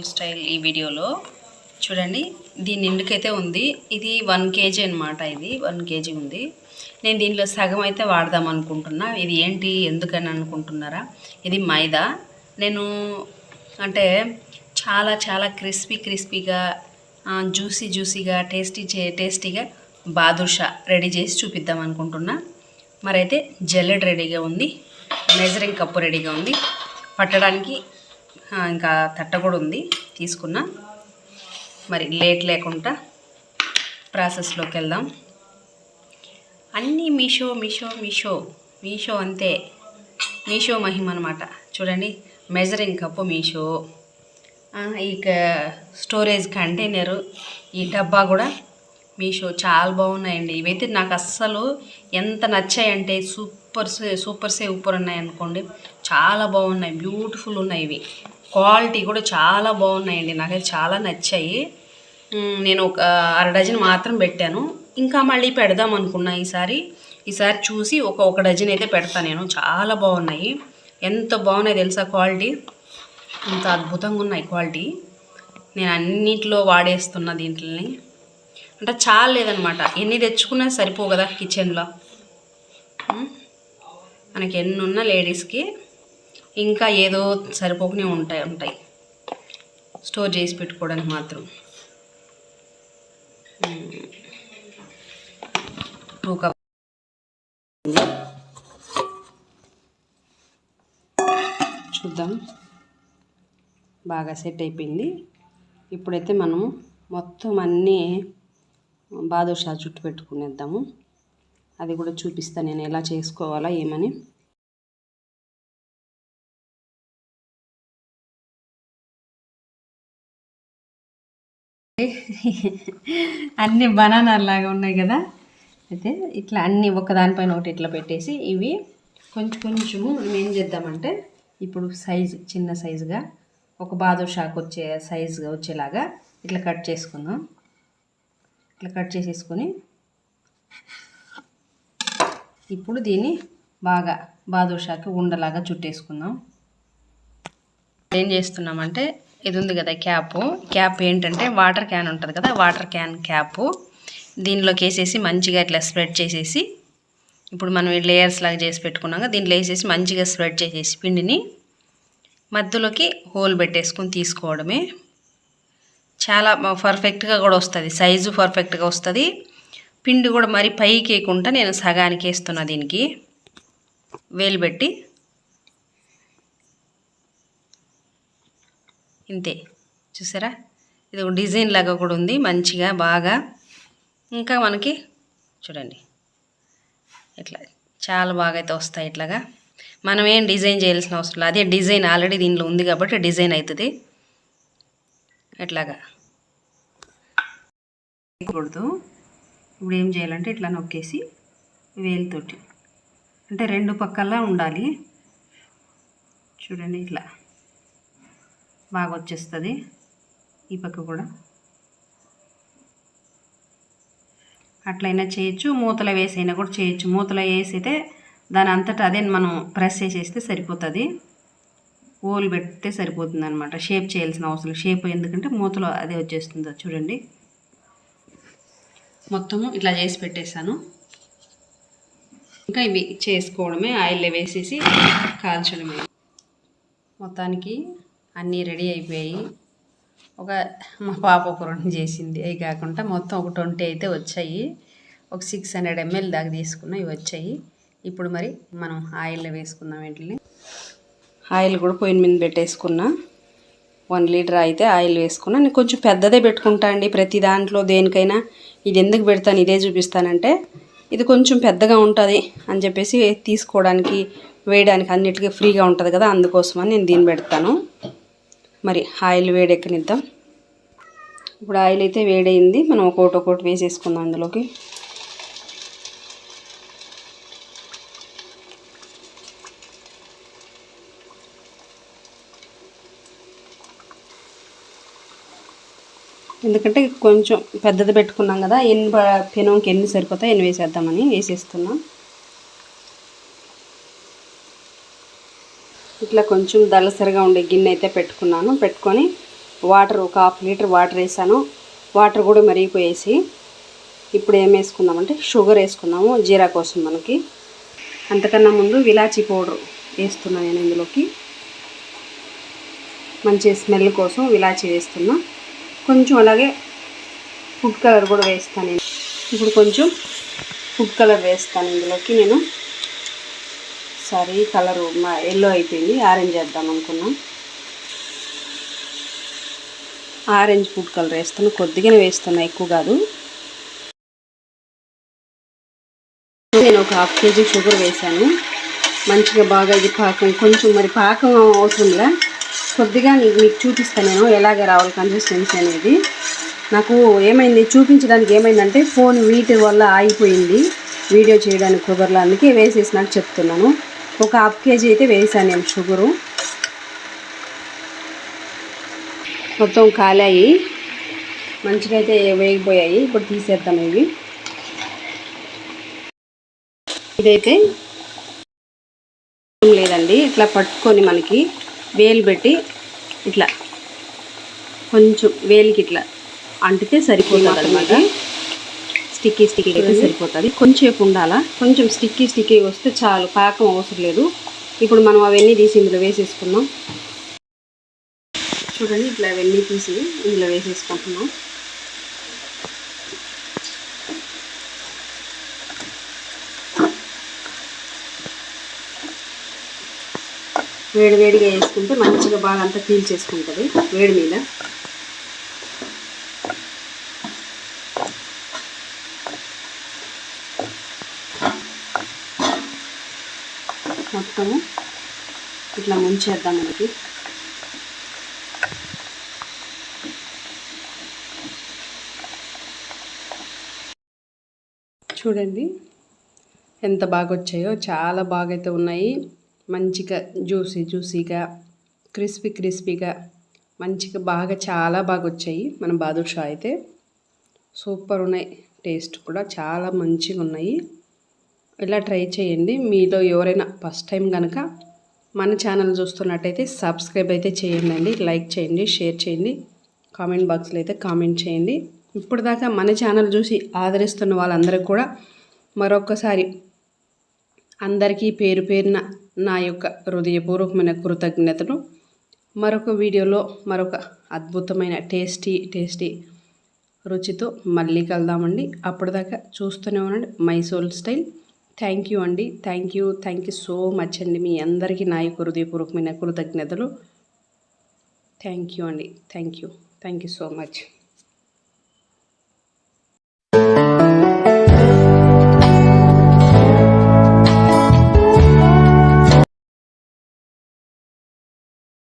Simple style ఈ వీడియోలో. చూడండి దీని నిండుకైతే ఉంది. ఇది వన్ కేజీ అనమాట ఇది. వన్ కేజీ ఉంది. నేను దీనిలో సగం అయితే వాడదాం అనుకుంటున్నా. ఇది ఏంటి? ఎందుకని అనుకుంటున్నారా? ఇది మైదా. నేను అంటే చాలా చాలా క్రిస్పీ క్రిస్పీగా జ్యూసీ జ్యూసీగా టేస్టీ చే టేస్టీగా బాదుషా రెడీ చేసి చూపిద్దాం అనుకుంటున్నా. మరైతే జల్లెడ్ రెడీగా ఉంది. మెజరింగ్ కప్పు రెడీగా ఉంది. పట్టడానికి ఇంకా తట్ట కూడా ఉంది తీసుకున్నా. మరి లేట్ లేకుండా ప్రాసెస్లోకి వెళ్దాం. అన్నీ మీషో మీషో మీషో మీషో అంతే. మీషో మహిమ అనమాట చూడండి మెజరింగ్ కప్పు మీషో. ఆ, ఇక స్టోరేజ్ కంటైనరు ఈ డబ్బా కూడా మీషో చాలా బాగున్నాయండి. ఇవైతే నాకు అస్సలు ఎంత నచ్చాయంటే సూపర్ సూపర్ సే సూపర్ ఉన్నాయి అనుకోండి చాలా బాగున్నాయి బ్యూటిఫుల్ ఉన్నాయి ఇవి. క్వాలిటీ కూడా చాలా బాగున్నాయండి. నాకైతే చాలా నచ్చాయి. నేను ఒక అర డజన్ మాత్రం పెట్టాను. ఇంకా మళ్ళీ పెడదాం అనుకున్నా ఈసారి. ఈసారి చూసి ఒక ఒక డజన్ అయితే పెడతాను నేను. చాలా బాగున్నాయి. ఎంత బాగున్నాయి తెలుసా క్వాలిటీ? అంత అద్భుతంగా ఉన్నాయి క్వాలిటీ. నేను అన్నిట్లో వాడేస్తున్నా దీంట్లని. అంటే చాలా లేదనమాట. ఎన్ని తెచ్చుకున్నా సరిపో కదా కిచెన్లో మనకి ఎన్ని లేడీస్కి ఇంకా ఏదో సరిపోకనే ఉంటాయి ఉంటాయి. స్టోర్ చేసి పెట్టుకోవడానికి మాత్రం. టూ కప్ చూద్దాం. బాగా సెట్ అయిపోయింది. ఇప్పుడైతే మనము మొత్తం అన్నీ బాదుషా చుట్టు పెట్టుకునేద్దాము. అది కూడా చూపిస్తాను నేను ఎలా చేసుకోవాలా ఏమని. అన్ని బనానాలు లాగా ఉన్నాయి కదా. అయితే ఇట్లా అన్ని ఒకదానిపైన ఒకటి ఇట్లా పెట్టేసి ఇవి కొంచెం కొంచెము మనం ఏం చేద్దామంటే ఇప్పుడు సైజు చిన్న సైజుగా ఒక బాదుషాకు వచ్చే సైజుగా వచ్చేలాగా ఇట్లా కట్ చేసుకుందాం. ఇట్లా కట్ చేసేసుకొని ఇప్పుడు దీన్ని బాగా బాదుషాకి ఉండలాగా చుట్టేసుకుందాం. ఏం చేస్తున్నామంటే ఇది ఉంది కదా క్యాప్. క్యాప్ ఏంటంటే వాటర్ క్యాన్ ఉంటుంది కదా వాటర్ క్యాన్ క్యాప్. దీనిలోకి వేసేసి మంచిగా ఇట్లా స్ప్రెడ్ చేసేసి ఇప్పుడు మనం ఈ లేయర్స్ లాగా చేసి పెట్టుకున్నాక దీంట్లో వేసేసి మంచిగా స్ప్రెడ్ చేసేసి పిండిని మధ్యలోకి హోల్ పెట్టేసుకొని తీసుకోవడమే. చాలా పర్ఫెక్ట్గా కూడా వస్తుంది సైజు పర్ఫెక్ట్గా వస్తుంది. పిండి కూడా మరి పైకి వేయకుండా నేను సగానికి వేస్తున్నా దీనికి. వేలు పెట్టి ఇంతే. చూసారా? ఇది ఒక డిజైన్ లాగా కూడా ఉంది మంచిగా బాగా. ఇంకా మనకి చూడండి. ఇట్లా చాలా బాగా అయితే వస్తాయి ఇట్లాగా. మనం ఏం డిజైన్ చేయాల్సిన అవసరం లేదు. అదే డిజైన్ ఆల్రెడీ దీనిలో ఉంది కాబట్టి డిజైన్ అవుతుంది. ఇట్లాగా. కూడదు ఇప్పుడు ఏం చేయాలంటే ఇట్లా నొక్కేసి వేలుతోటి. అంటే రెండు పక్కల ఉండాలి. చూడండి ఇట్లా. బాగా వచ్చేస్తుంది ఈ పక్క కూడా. అట్లయినా చేయొచ్చు. మూతలో వేసైనా కూడా చేయొచ్చు. మూతలో వేసితే దాని అంతటా అదే మనం ప్రెస్ చేసేస్తే సరిపోతుంది. ఓలు పెడితే సరిపోతుంది అనమాట షేప్ చేయాల్సిన అవసరం షేప్ ఎందుకంటే మూతలో అదే వచ్చేస్తుందో చూడండి. మొత్తము ఇట్లా చేసి పెట్టేశాను. ఇంకా ఇవి చేసుకోవడమే. ఆయిల్లో వేసేసి కాల్చడమే. మొత్తానికి అన్నీ రెడీ అయిపోయాయి. ఒక మా పాప ఒక రెండు చేసింది. అవి కాకుండా మొత్తం ఒక ట్వంటీ అయితే వచ్చాయి. ఒక సిక్స్ హండ్రెడ్ ఎంఎల్ దాకా తీసుకున్న ఇవి వచ్చాయి. ఇప్పుడు మరి మనం ఆయిల్లో వేసుకుందాం వీటిని. ఆయిల్ కూడా పొయ్యి మీద పెట్టేసుకున్నా. వన్ లీటర్ అయితే ఆయిల్ వేసుకున్నా. నేను కొంచెం పెద్దదే పెట్టుకుంటా అండి. ప్రతి దాంట్లో దేనికైనా ఇది ఎందుకు పెడతాను ఇదే చూపిస్తానంటే ఇది కొంచెం పెద్దగా ఉంటుంది అని చెప్పేసి తీసుకోవడానికి వేయడానికి అన్నిటికీ ఫ్రీగా ఉంటుంది కదా అందుకోసమని నేను దీన్ని పెడతాను. మరి ఆయిల్ వేడెక్కనిద్దాం. ఇప్పుడు ఆయిల్ అయితే వేడైంది మనం ఒకటి ఒకటి వేసేసుకుందాం అందులోకి. ఎందుకంటే కొంచెం పెద్దది పెట్టుకున్నాం కదా ఎన్ని పెనంకి ఎన్ని సరిపోతాయి ఎన్ని వేసేద్దామని వేసేస్తున్నాం. ఇట్లా కొంచెం దళసరిగా ఉండే గిన్నె అయితే పెట్టుకున్నాను. పెట్టుకొని వాటర్ ఒక హాఫ్ లీటర్ వాటర్ వేసాను. వాటర్ కూడా మరిగిపోయేసి ఇప్పుడు ఏం వేసుకుందామంటే షుగర్ వేసుకుందాము జీరా కోసం మనకి. అంతకన్నా ముందు విలాచీ పౌడర్ వేస్తున్నా నేను ఇందులోకి. మంచి స్మెల్ కోసం విలాచి వేస్తున్నా. కొంచెం అలాగే ఫుడ్ కలర్ కూడా వేస్తాను ఇప్పుడు కొంచెం ఫుడ్ కలర్ వేస్తాను ఇందులోకి నేను. సారీ కలరు మా ఎల్లో అయిపోయింది. ఆరెంజ్ వేద్దాం అనుకున్నాం. ఆరెంజ్ ఫుడ్ కలర్ వేస్తాను కొద్దిగానే వేస్తున్నా ఎక్కువ కాదు. నేను ఒక హాఫ్ కేజీ షుగర్ వేసాను మంచిగా బాగా ఇది పాకం కొంచెం మరి పాకం అవసరంలా కొద్దిగా మీకు చూపిస్తాను నేను ఎలాగ రావాలి కన్సిస్టెన్సీ అనేది. నాకు ఏమైంది? చూపించడానికి ఏమైందంటే ఫోన్ వీటి వల్ల ఆగిపోయింది. వీడియో చేయడానికి కుదరలా అందుకే వేసేసి నాకు చెప్తున్నాను. ఒక హాఫ్ కేజీ అయితే వేసాను నేను షుగరు. మొత్తం కాలాయి. మంచిగా అయితే వేగిపోయాయి. ఇప్పుడు తీసేద్దాం ఇవి. ఇదైతే లేదండి. ఇట్లా పట్టుకొని మనకి వేలు పెట్టి ఇట్లా కొంచెం వేలికి ఇట్లా అంటితే సరిపోతుంది అనమాట స్టిక్కీ స్టిక్కీ అయితే సరిపోతుంది. కొంచెంసేపు ఉండాలా? కొంచెం స్టిక్కీ స్టిక్కీ వస్తే చాలు పాకం అవసరం లేదు. ఇప్పుడు మనం అవన్నీ తీసి ఇందులో వేసేసుకున్నాం చూడండి ఇట్లా అవన్నీ తీసి ఇందులో వేసేసుకుంటున్నాం. వేడి వేడిగా వేసుకుంటే మంచిగా బాగా అంతా పీల్ చేసుకుంటుంది వేడి మీద. మొత్తము. ఇట్లా ముంచేద్దాం మనకి చూడండి ఎంత బాగా వచ్చాయో చాలా బాగా అయితే ఉన్నాయి. మంచిగా జ్యూసీ జ్యూసీగా క్రిస్పీ క్రిస్పీగా మంచిగా బాగా చాలా బాగా వచ్చాయి మన బాదుషా అయితే. సూపర్ ఉన్నాయి టేస్ట్ కూడా చాలా మంచిగా ఉన్నాయి ఇలా ట్రై చేయండి. మీలో ఎవరైనా ఫస్ట్ టైం కనుక మన ఛానల్ చూస్తున్నట్టయితే సబ్స్క్రైబ్ అయితే చేయండి అండి లైక్ చేయండి షేర్ చేయండి. కామెంట్ బాక్స్లో అయితే కామెంట్ చేయండి. ఇప్పుడు దాకా మన ఛానల్ చూసి ఆదరిస్తున్న వాళ్ళందరికీ కూడా మరొకసారి అందరికీ పేరు పేరున నా యొక్క హృదయపూర్వకమైన కృతజ్ఞతలు. మరొక వీడియోలో మరొక అద్భుతమైన టేస్టీ టేస్టీ రుచితో మళ్ళీ కలదామండి అప్పటిదాకా చూస్తూనే ఉండండి. మైసోల్ స్టైల్. థ్యాంక్ యూ అండి. Thank you thank you so much అండి మీ అందరికీ నా యొక్క హృదయపూర్వకమైన కృతజ్ఞతలు. థ్యాంక్ యూ అండి. Thank you thank you so much